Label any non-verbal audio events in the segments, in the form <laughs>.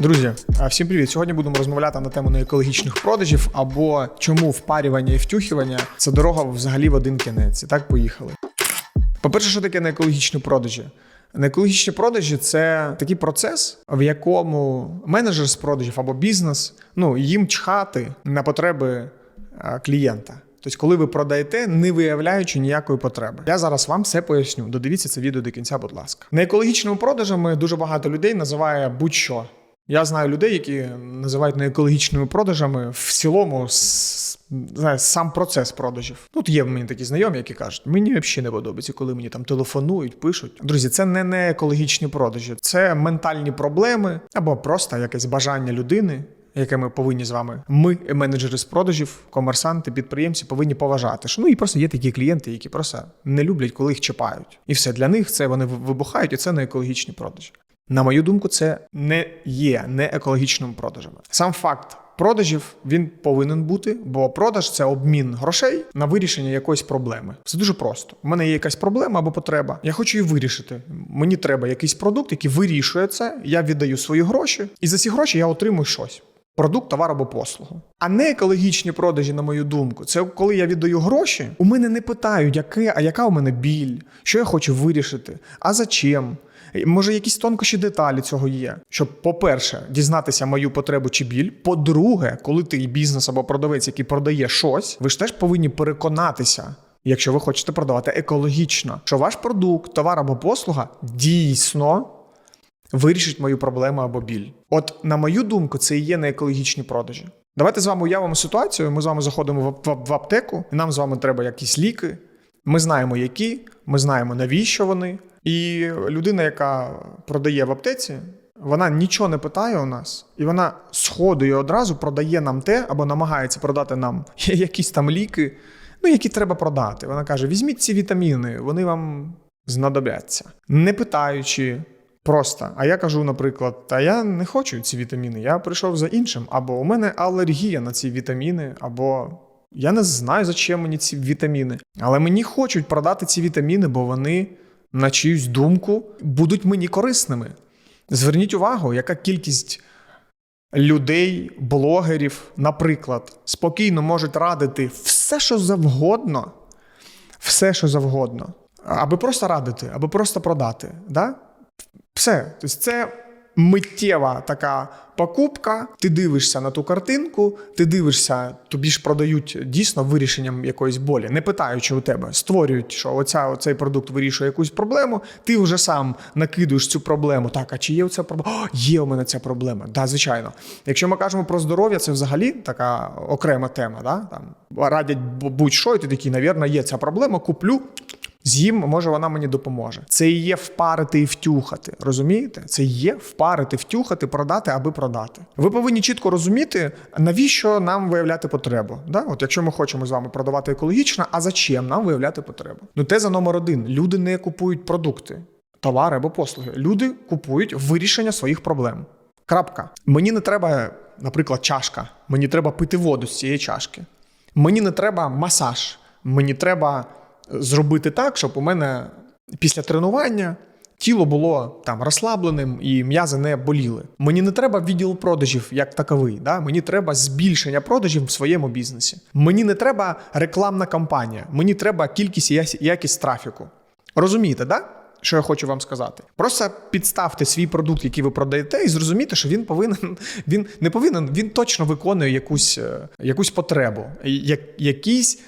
Друзі, всім привіт! Сьогодні будемо розмовляти на тему неекологічних продажів або чому впарювання і втюхування це дорога взагалі в один кінець. І так поїхали. По-перше, що таке неекологічні продажі? Неекологічні продажі це такий процес, в якому менеджер з продажів або бізнес ну їм чхати на потреби клієнта. Тобто, коли ви продаєте, не виявляючи ніякої потреби. Я зараз вам все поясню. Додивіться це відео до кінця, будь ласка. Неекологічними продажами дуже багато людей називає будь-що. Я знаю людей, які називають неекологічними продажами в цілому с- сам процес продажів. Тут є в мене такі знайомі, які кажуть, мені взагалі не подобається, коли мені там телефонують, пишуть. Друзі, це не неекологічні продажі, це ментальні проблеми або просто якесь бажання людини. Яке ми повинні з вами, ми, менеджери з продажів, комерсанти, підприємці, повинні поважати. Що ну і просто є такі клієнти, які просто не люблять, коли їх чіпають. І все для них це вони вибухають, і це не екологічні продажі. На мою думку, це не є не екологічними продажами. Сам факт продажів він повинен бути, бо продаж це обмін грошей на вирішення якоїсь проблеми. Це дуже просто. У мене є якась проблема або потреба. Я хочу її вирішити. Мені треба якийсь продукт, який вирішує це. Я віддаю свої гроші, і за ці гроші я отримую щось. Продукт, товар або послугу. А не екологічні продажі, на мою думку, це коли я віддаю гроші, у мене не питають, яке, а яка у мене біль, що я хочу вирішити, а зачем. Може, якісь тонкощі деталі цього є. Щоб, по-перше, дізнатися мою потребу чи біль. По-друге, коли ти бізнес або продавець, який продає щось, ви ж теж повинні переконатися. Якщо ви хочете продавати екологічно, що ваш продукт, товар або послуга дійсно вирішить мою проблему або біль. От, на мою думку, це і є неекологічні продажі. Давайте з вами уявимо ситуацію. Ми з вами заходимо в, аптеку, і нам з вами треба якісь ліки. Ми знаємо, які, ми знаємо, навіщо вони. І людина, яка продає в аптеці, вона нічого не питає у нас, і вона сходу і одразу продає нам те або намагається продати нам <laughs> якісь там ліки, ну які треба продати. Вона каже: візьміть ці вітаміни, вони вам знадобляться. Не питаючи. Просто, а я кажу, наприклад, та я не хочу ці вітаміни, я прийшов за іншим, або у мене алергія на ці вітаміни, або я не знаю, зачем мені ці вітаміни. Але мені хочуть продати ці вітаміни, бо вони, на чиюсь думку, будуть мені корисними. Зверніть увагу, яка кількість людей, блогерів, наприклад, спокійно можуть радити все, що завгодно, все, що завгодно, аби просто радити, аби просто продати. Да? Все. Тобто це миттєва така покупка. Ти дивишся на ту картинку, ти дивишся, тобі ж продають дійсно вирішенням якоїсь болі, не питаючи у тебе, створюють, що оця, оцей продукт вирішує якусь проблему. Ти вже сам накидуєш цю проблему. Так, а чи є оця проблема? О, є у мене ця проблема. Да, звичайно. Якщо ми кажемо про здоров'я, це взагалі така окрема тема. Да? Там радять будь-що, і ти такий, навірно, є ця проблема, куплю. З'їм, може, вона мені допоможе. Це і є впарити і втюхати. Розумієте? Це є впарити, втюхати, продати, аби продати. Ви повинні чітко розуміти, навіщо нам виявляти потребу. Да? От якщо ми хочемо з вами продавати екологічно, а зачем нам виявляти потребу? Ну, теза номер один: люди не купують продукти, товари або послуги. Люди купують вирішення своїх проблем. Крапка. Мені не треба, наприклад, чашка. Мені треба пити воду з цієї чашки. Мені не треба масаж. Мені треба зробити так, щоб у мене після тренування тіло було там розслабленим і м'язи не боліли. Мені не треба відділ продажів як таковий. Да? Мені треба збільшення продажів в своєму бізнесі. Мені не треба рекламна кампанія, мені треба кількість і якість трафіку. Розумієте, да? Що я хочу вам сказати? Просто підставте свій продукт, який ви продаєте, і зрозумійте, що він повинен, <laughs> він не повинен, він точно виконує якусь, е, якусь потребу, якісь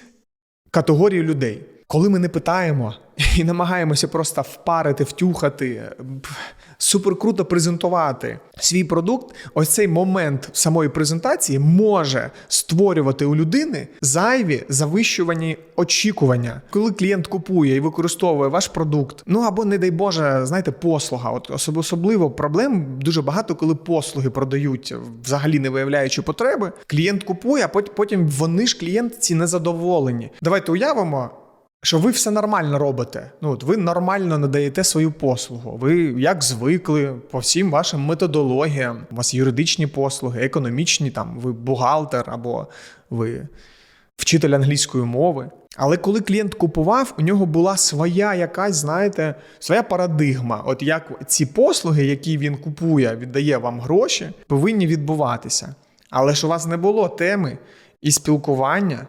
категорії людей. Коли ми не питаємо і намагаємося просто впарити, втюхати, супер круто презентувати свій продукт, ось цей момент самої презентації може створювати у людини зайві завищувані очікування. Коли клієнт купує і використовує ваш продукт, ну або, не дай Боже, знаєте, послуга. От особливо проблем дуже багато, коли послуги продають, взагалі не виявляючи потреби. Клієнт купує, а потім вони ж клієнтці незадоволені. Давайте уявимо. Що ви все нормально робите. Ну, от ви нормально надаєте свою послугу. Ви як звикли по всім вашим методологіям. У вас юридичні послуги, економічні, там ви бухгалтер або ви вчитель англійської мови. Але коли клієнт купував, у нього була своя якась, знаєте, своя парадигма. От як ці послуги, які він купує, віддає вам гроші, повинні відбуватися. Але ж у вас не було теми і спілкування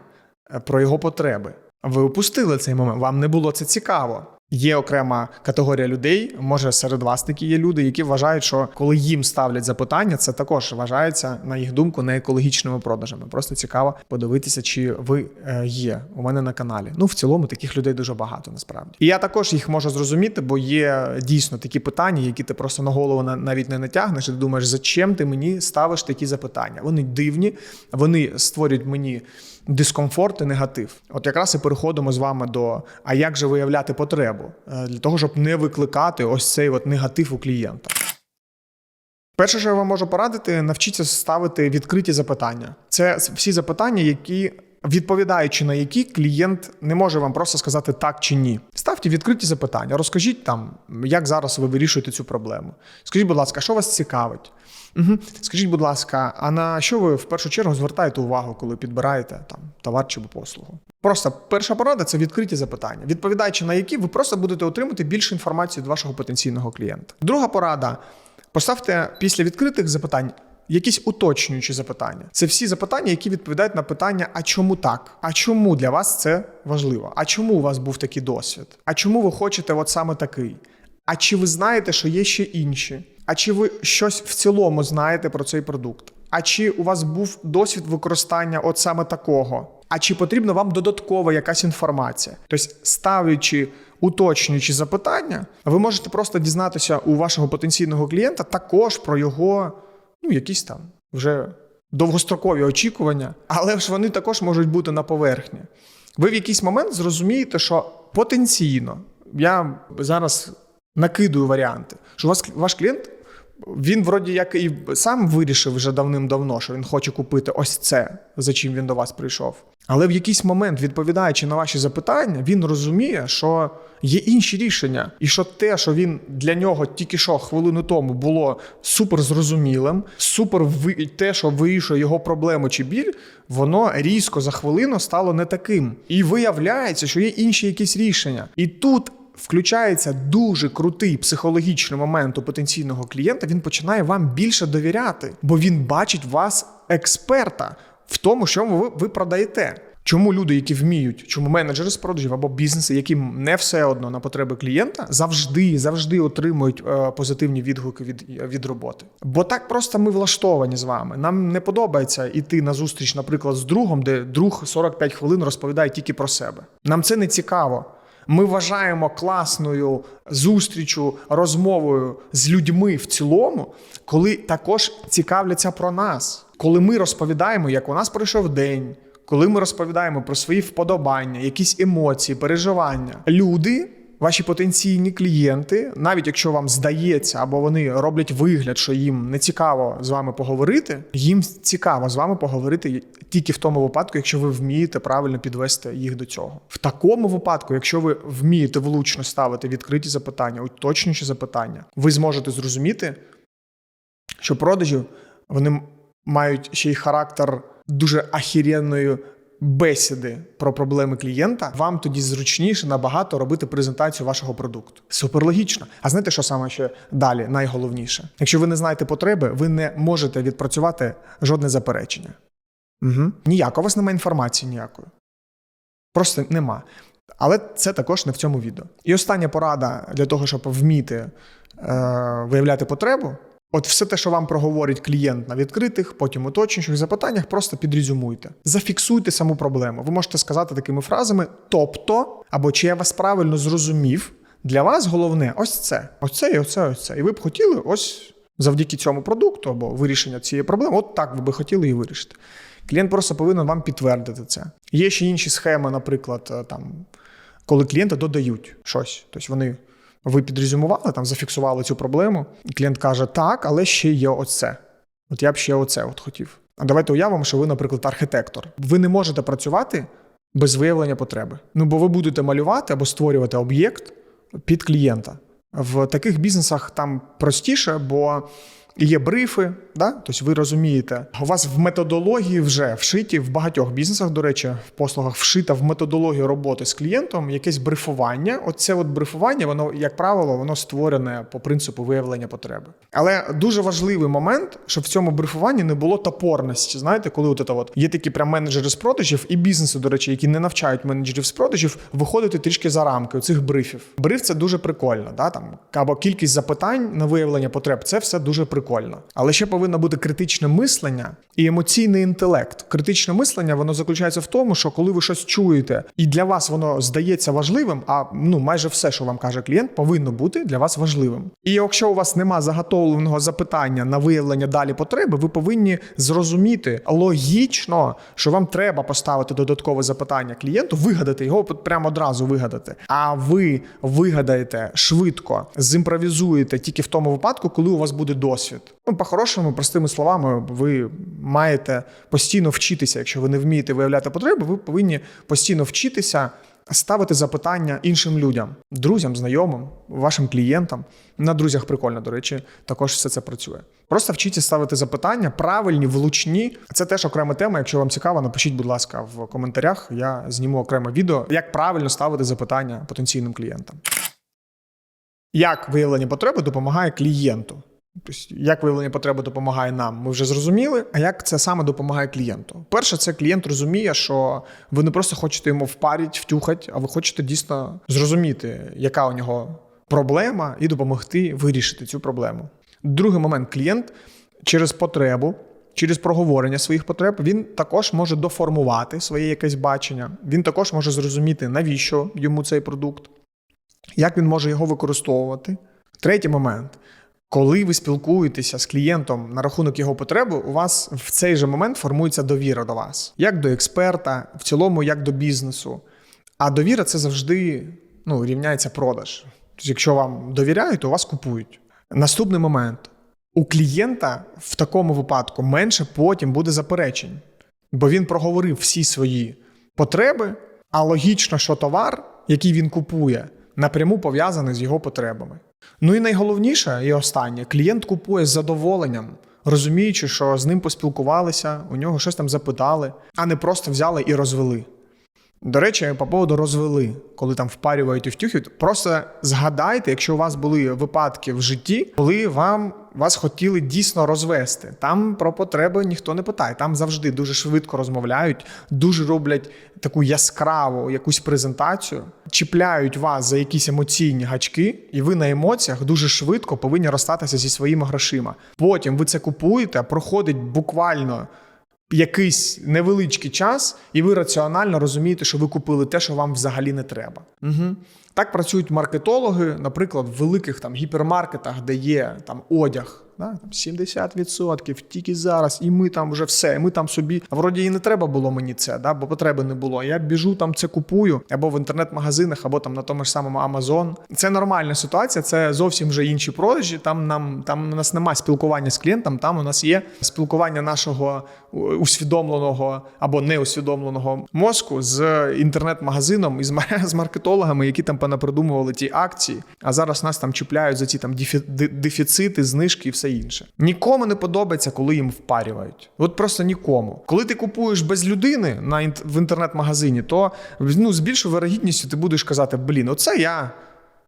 е, про його потреби. Ви опустили цей момент, вам не було це цікаво. Є окрема категорія людей, може серед вас такі є люди, які вважають, що коли їм ставлять запитання, це також вважається, на їх думку, не екологічними продажами. Просто цікаво подивитися, чи ви е, є у мене на каналі. Ну, в цілому таких людей дуже багато насправді. І я також їх можу зрозуміти, бо є дійсно такі питання, які ти просто на голову на- навіть не натягнеш. І ти думаєш, зачем ти мені ставиш такі запитання? Вони дивні, вони створюють мені дискомфорт і негатив. От якраз і переходимо з вами до а як же виявляти потребу Е, для того, щоб не викликати ось цей от негатив у клієнта. Перше, що я вам можу порадити, навчіться ставити відкриті запитання. Це всі запитання, які. Відповідаючи на які клієнт не може вам просто сказати так чи ні. Ставте відкриті запитання, розкажіть там, як зараз ви вирішуєте цю проблему. Скажіть, будь ласка, що вас цікавить? Угу. Скажіть, будь ласка, а на що ви в першу чергу звертаєте увагу, коли підбираєте там товар чи послугу? Просто перша порада це відкриті запитання, відповідаючи на які ви просто будете отримати більше інформації від вашого потенційного клієнта. Друга порада: поставте після відкритих запитань. Якісь уточнюючі запитання. Це всі запитання, які відповідають на питання: а чому так? А чому для вас це важливо? А чому у вас був такий досвід? А чому ви хочете от саме такий? А чи ви знаєте, що є ще інші? А чи ви щось в цілому знаєте про цей продукт? А чи у вас був досвід використання от саме такого? А чи потрібна вам додаткова якась інформація? Тобто, ставлячи уточнюючі запитання, ви можете просто дізнатися у вашого потенційного клієнта також про його ну, якісь там вже довгострокові очікування, але ж вони також можуть бути на поверхні. Ви в якийсь момент зрозумієте, що потенційно я зараз накидую варіанти, що вас ваш клієнт. Він вроді як і сам вирішив вже давним-давно, що він хоче купити ось це, за чим він до вас прийшов. Але в якийсь момент, відповідаючи на ваші запитання, він розуміє, що є інші рішення, і що те, що він для нього тільки що хвилину тому було супер зрозумілим, супер ви- те, що вирішує його проблему чи біль, воно різко за хвилину стало не таким. І виявляється, що є інші якісь рішення. І тут включається дуже крутий психологічний момент у потенційного клієнта, він починає вам більше довіряти, бо він бачить вас експерта в тому, що ви, ви продаєте. Чому люди, які вміють, чому менеджери з продажів або бізнеси, яким не все одно на потреби клієнта, завжди завжди отримують е, позитивні відгуки від, від роботи. Бо так просто ми влаштовані з вами. Нам не подобається йти на зустріч, наприклад, з другом, де друг 45 хвилин розповідає тільки про себе. Нам це не цікаво. Ми вважаємо класною зустрічю, розмовою з людьми в цілому, коли також цікавляться про нас, коли ми розповідаємо, як у нас пройшов день, коли ми розповідаємо про свої вподобання, якісь емоції, переживання. Люди, ваші потенційні клієнти, навіть якщо вам здається, або вони роблять вигляд, що їм не цікаво з вами поговорити, їм цікаво з вами поговорити тільки в тому випадку, якщо ви вмієте правильно підвести їх до цього. В такому випадку, якщо ви вмієте влучно ставити відкриті запитання, уточнюючі запитання, ви зможете зрозуміти, що продажі вони мають ще й характер дуже ахіренної бесіди про проблеми клієнта. Вам тоді зручніше набагато робити презентацію вашого продукту. Суперлогічно. А знаєте, що саме ще далі? Найголовніше, якщо ви не знаєте потреби, ви не можете відпрацювати жодне заперечення. Угу. Ніяко, у вас немає інформації ніякої. Просто нема. Але це також не в цьому відео. І остання порада для того, щоб вміти е, виявляти потребу. От все те, що вам проговорить клієнт на відкритих, потім уточнюючих запитаннях, просто підрезюмуйте. Зафіксуйте саму проблему. Ви можете сказати такими фразами: тобто, або чи я вас правильно зрозумів, для вас головне ось це, ось це і оце, ось це. І ви б хотіли ось завдяки цьому продукту або вирішення цієї проблеми, от так ви би хотіли її вирішити. Клієнт просто повинен вам підтвердити це. Є ще інші схеми, наприклад, е, там, коли клієнти додають щось. Тобто вони ви підрезюмували, там зафіксували цю проблему, і клієнт каже: так, але ще є оце. От я б ще оце от хотів. А давайте уявимо, що ви, наприклад, архітектор. Ви не можете працювати без виявлення потреби. Ну бо ви будете малювати або створювати об'єкт під клієнта. В таких бізнесах там простіше, бо є брифи, да? тобто ви розумієте, у вас в методології вже вшиті в багатьох бізнесах, до речі, в послугах вшита в методологію роботи з клієнтом якесь брифування. Оце от брифування, воно, як правило, воно створене по принципу виявлення потреби. Але дуже важливий момент, щоб в цьому брифуванні не було топорності. Знаєте, коли от, от є такі прям менеджери з продажів і бізнеси, до речі, які не навчають менеджерів з продажів, виходити трішки за рамки цих брифів. Бриф це дуже прикольно, да? там або кількість запитань на виявлення потреб. Це все дуже прикольно. Але ще повинно бути критичне мислення і емоційний інтелект. Критичне мислення воно заключається в тому, що коли ви щось чуєте, і для вас воно здається важливим, а ну майже все, що вам каже клієнт, повинно бути для вас важливим. І якщо у вас нема заготовленого запитання на виявлення далі потреби, ви повинні зрозуміти логічно, що вам треба поставити додаткове запитання клієнту, вигадати його прямо одразу вигадати. А ви вигадаєте швидко, зімпровізуєте тільки в тому випадку, коли у вас буде досвід. Ну, по-хорошому, простими словами, ви маєте постійно вчитися. Якщо ви не вмієте виявляти потреби, ви повинні постійно вчитися. Ставити запитання іншим людям, друзям, знайомим, вашим клієнтам. На друзях прикольно, до речі, також все це працює. Просто вчіться ставити запитання, правильні, влучні. Це теж окрема тема. Якщо вам цікаво, напишіть, будь ласка, в коментарях. Я зніму окреме відео, як правильно ставити запитання потенційним клієнтам. Як виявлення потреби допомагає клієнту? Як виявлення потреби допомагає нам, ми вже зрозуміли. А як це саме допомагає клієнту? Перше, це клієнт розуміє, що ви не просто хочете йому впаріть, втюхать, а ви хочете дійсно зрозуміти, яка у нього проблема, і допомогти вирішити цю проблему. Другий момент клієнт через потребу. Через проговорення своїх потреб він також може доформувати своє якесь бачення. Він також може зрозуміти, навіщо йому цей продукт, як він може його використовувати. Третій момент. Коли ви спілкуєтеся з клієнтом на рахунок його потреби, у вас в цей же момент формується довіра до вас, як до експерта, в цілому, як до бізнесу. А довіра це завжди ну, рівняється продаж. Тобто, якщо вам довіряють, то вас купують. Наступний момент: у клієнта в такому випадку менше потім буде заперечень, бо він проговорив всі свої потреби, а логічно, що товар, який він купує, напряму пов'язаний з його потребами. Ну і найголовніше, і останнє, клієнт купує з задоволенням, розуміючи, що з ним поспілкувалися, у нього щось там запитали, а не просто взяли і розвели. До речі, по поводу розвели, коли там впарюють і втюхують, просто згадайте, якщо у вас були випадки в житті, коли вам вас хотіли дійсно розвести. Там про потреби ніхто не питає. Там завжди дуже швидко розмовляють, дуже роблять таку яскраву якусь презентацію, чіпляють вас за якісь емоційні гачки, і ви на емоціях дуже швидко повинні розстатися зі своїми грошима. Потім ви це купуєте, проходить буквально якийсь невеличкий час, і ви раціонально розумієте, що ви купили те, що вам взагалі не треба. Угу. Так працюють маркетологи, наприклад, в великих там гіпермаркетах, де є там одяг. Да, 70% тільки зараз, і ми там вже все. І ми там собі вроді і не треба було мені це, да, бо потреби не було. Я біжу там це купую або в інтернет-магазинах, або там на тому ж самому Amazon. Це нормальна ситуація, це зовсім вже інші продажі. Там нам там у нас немає спілкування з клієнтом. Там у нас є спілкування нашого усвідомленого або неусвідомленого мозку з інтернет-магазином і з <laughs> маркетологами, які там понапридумували ті акції. А зараз нас там чіпляють за ці там дефіцити, знижки і все інше. Нікому не подобається, коли їм впарюють. От просто нікому. Коли ти купуєш без людини на в інтернет-магазині, то ну, з більшою вирогідністю ти будеш казати: блін, оце я.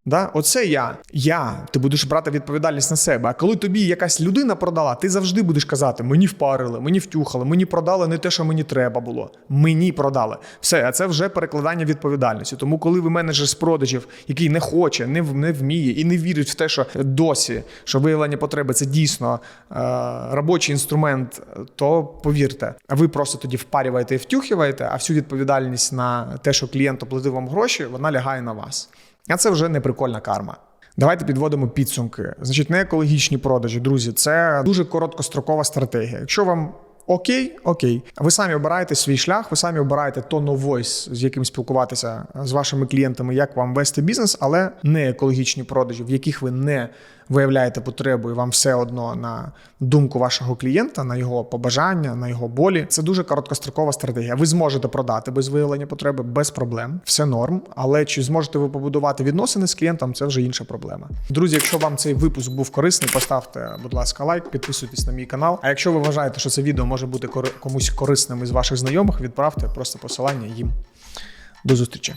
Да? Оце я. Я. Ти будеш брати відповідальність на себе. А коли тобі якась людина продала, ти завжди будеш казати: мені впарили, мені втюхали, мені продали не те, що мені треба було. Мені продали. Все, а це вже перекладання відповідальності. Тому, коли ви менеджер з продажів, який не хоче, не не вміє і не вірить в те, що досі що виявлення потреби це дійсно е, робочий інструмент, то повірте, а ви просто тоді впарюєте і втюхуєте, а всю відповідальність на те, що клієнт оплатив вам гроші, вона лягає на вас. А це вже не прикольна карма. Давайте підводимо підсумки. Значить, не екологічні продажі, друзі, це дуже короткострокова стратегія. Якщо вам окей, окей, ви самі обираєте свій шлях, ви самі обираєте то voice, з яким спілкуватися з вашими клієнтами, як вам вести бізнес, але не екологічні продажі, в яких ви не виявляєте потребу і вам все одно на думку вашого клієнта, на його побажання, на його болі. Це дуже короткострокова стратегія. Ви зможете продати без виявлення потреби, без проблем, все норм. Але чи зможете ви побудувати відносини з клієнтом, це вже інша проблема. Друзі, якщо вам цей випуск був корисний, поставте, будь ласка, лайк, підписуйтесь на мій канал. А якщо ви вважаєте, що це відео може бути комусь корисним із ваших знайомих, відправте просто посилання їм. До зустрічі.